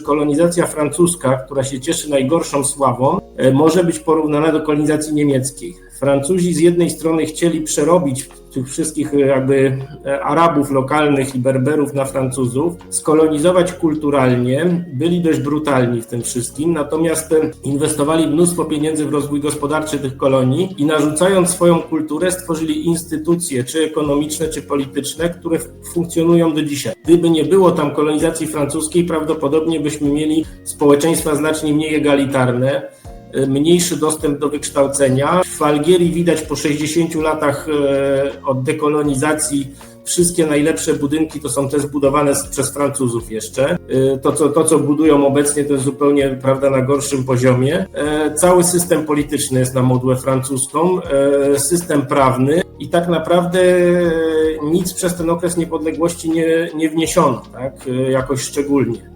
kolonizacja francuska, która się cieszy najgorszą sławą, e, może być porównana do kolonizacji niemieckiej. Francuzi z jednej strony chcieli przerobić tych wszystkich e, jakby e, Arabów lokalnych i Berberów na Francuzów, skolonizować kulturalnie, byli dość brutalni w tym wszystkim, natomiast e, inwestowali mnóstwo pieniędzy w rozwój gospodarczy tych kolonii i narzucając swoją kulturę stworzyli instytucje, czy ekonomiczne, czy polityczne, które funkcjonują do dzisiaj. Gdyby nie było tam kolonizacji francuskiej, prawdopodobnie byśmy mieli społeczeństwa znacznie mniej egalitarne, mniejszy dostęp do wykształcenia. W Algierii widać po 60 latach e, od dekolonizacji wszystkie najlepsze budynki to są te zbudowane przez Francuzów jeszcze. E, To co, to, co budują obecnie, to jest zupełnie prawda na gorszym poziomie. E, Cały system polityczny jest na modłę francuską, e, system prawny i tak naprawdę e, nic przez ten okres niepodległości nie, nie wniesiono, tak, e, jakoś szczególnie.